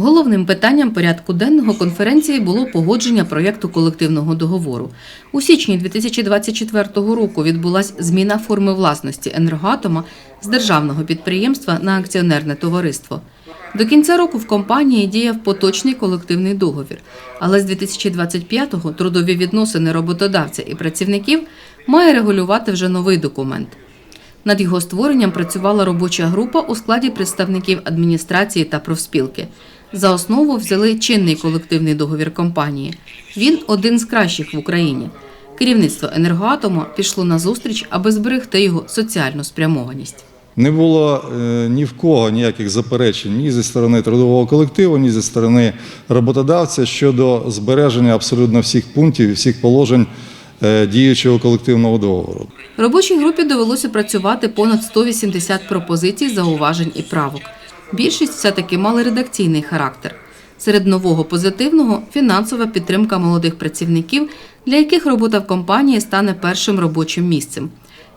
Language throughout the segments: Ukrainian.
Головним питанням порядку денного конференції було погодження проєкту колективного договору. У січні 2024 року відбулася зміна форми власності енергоатома з державного підприємства на акціонерне товариство. До кінця року в компанії діяв поточний колективний договір, але з 2025-го трудові відносини роботодавця і працівників має регулювати вже новий документ. Над його створенням працювала робоча група у складі представників адміністрації та профспілки. За основу взяли чинний колективний договір компанії. Він один з кращих в Україні. Керівництво енергоатому пішло на зустріч, аби зберегти його соціальну спрямованість. Не було е, ні в кого ніяких заперечень ні зі сторони трудового колективу, ні зі сторони роботодавця щодо збереження абсолютно всіх пунктів і всіх положень е, діючого колективного договору. Робочій групі довелося працювати понад 180 пропозицій, зауважень і правок. Більшість все-таки мали редакційний характер. Серед нового позитивного фінансова підтримка молодих працівників, для яких робота в компанії стане першим робочим місцем.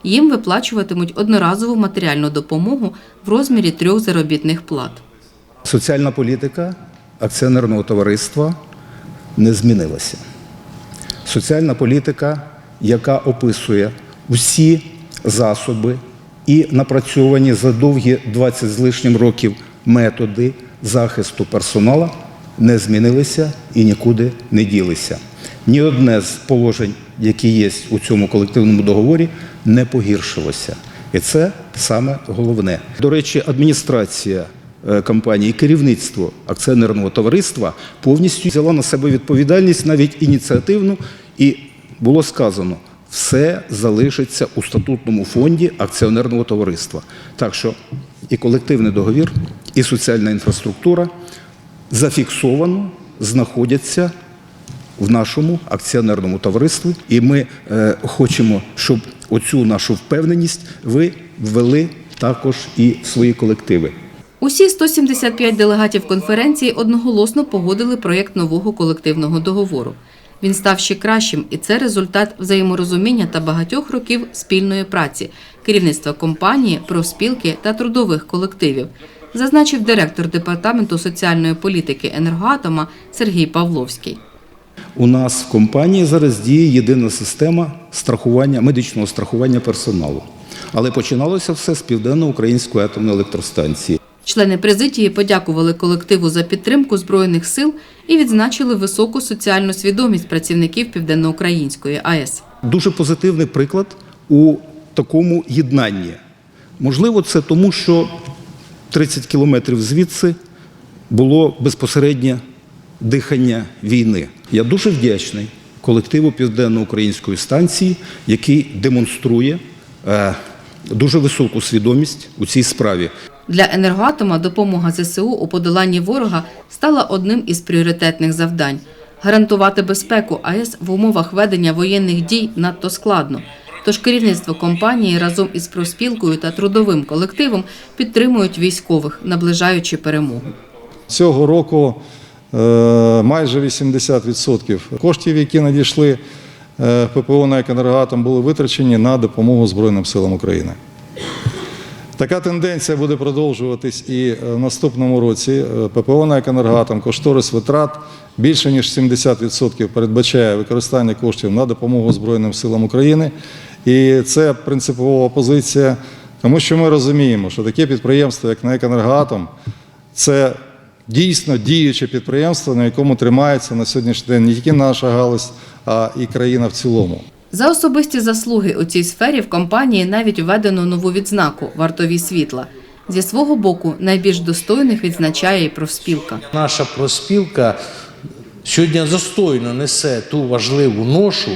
Їм виплачуватимуть одноразову матеріальну допомогу в розмірі трьох заробітних плат. Соціальна політика акціонерного товариства не змінилася. Соціальна політика, яка описує усі засоби і напрацьовані за довгі 20 з лишнім років методи захисту персоналу, не змінилися і нікуди не ділися. Ні одне з положень, які є у цьому колективному договорі, не погіршилося. І це саме головне. До речі, адміністрація е, компанії, керівництво акціонерного товариства повністю взяла на себе відповідальність, навіть ініціативну, і було сказано, все залишиться у статутному фонді акціонерного товариства. Так що і колективний договір, і соціальна інфраструктура зафіксовано знаходяться в нашому акціонерному товаристві, і ми е, хочемо, щоб оцю нашу впевненість ви ввели також і в свої колективи. Усі 175 делегатів конференції одноголосно погодили проєкт нового колективного договору. Він став ще кращим, і це результат взаєморозуміння та багатьох років спільної праці керівництва компанії, профспілки та трудових колективів, зазначив директор департаменту соціальної політики енергоатома Сергій Павловський. У нас в компанії зараз діє єдина система страхування, медичного страхування персоналу. Але починалося все з Південно-Української атомної електростанції. Члени президії подякували колективу за підтримку збройних сил і відзначили високу соціальну свідомість працівників Південноукраїнської АЕС. Дуже позитивний приклад у такому єднанні. Можливо, це тому, що 30 кілометрів звідси було безпосереднє дихання війни. Я дуже вдячний колективу Південно-Української станції, який демонструє е, дуже високу свідомість у цій справі. Для енергоатома допомога ЗСУ у подоланні ворога стала одним із пріоритетних завдань. Гарантувати безпеку АЕС в умовах ведення воєнних дій надто складно. Тож керівництво компанії разом із профспілкою та трудовим колективом підтримують військових, наближаючи перемогу. Цього року е, майже 80% коштів, які надійшли е, ППО на «Екенергоатом», були витрачені на допомогу Збройним силам України. Така тенденція буде продовжуватись і е, в наступному році. Е, ППО на «Екенергоатом» кошторис витрат більше ніж 70% передбачає використання коштів на допомогу Збройним силам України. І це принципова позиція, тому що ми розуміємо, що таке підприємство, як на «Екенергоатом», це дійсно діюче підприємство, на якому тримається на сьогоднішній день не тільки наша галузь, а і країна в цілому. За особисті заслуги у цій сфері в компанії навіть введено нову відзнаку вартові світла. Зі свого боку найбільш достойних відзначає і профспілка. Наша проспілка сьогодні достойно несе ту важливу ношу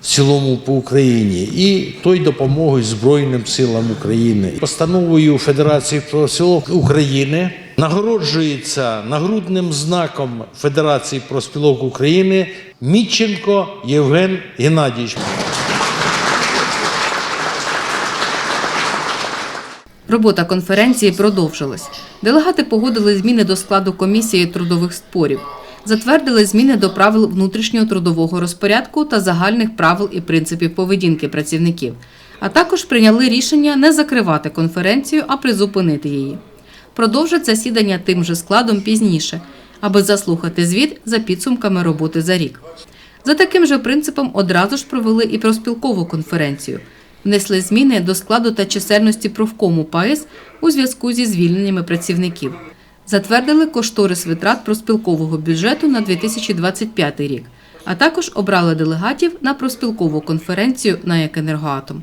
в цілому по Україні і той допомогою Збройним силам України. Постановою Федерації профспілок України нагороджується нагрудним знаком Федерації профспілок України Міченко Євген Геннадійович. Робота конференції продовжилась. Делегати погодили зміни до складу комісії трудових спорів, затвердили зміни до правил внутрішнього трудового розпорядку та загальних правил і принципів поведінки працівників, а також прийняли рішення не закривати конференцію, а призупинити її. Продовжать засідання тим же складом пізніше. аби заслухати звіт за підсумками роботи за рік. За таким же принципом одразу ж провели і профспілкову конференцію. Внесли зміни до складу та чисельності профкому ПАЕС у зв'язку зі звільненнями працівників. Затвердили кошторис витрат профспілкового бюджету на 2025 рік, а також обрали делегатів на профспілкову конференцію на «Екенергоатом».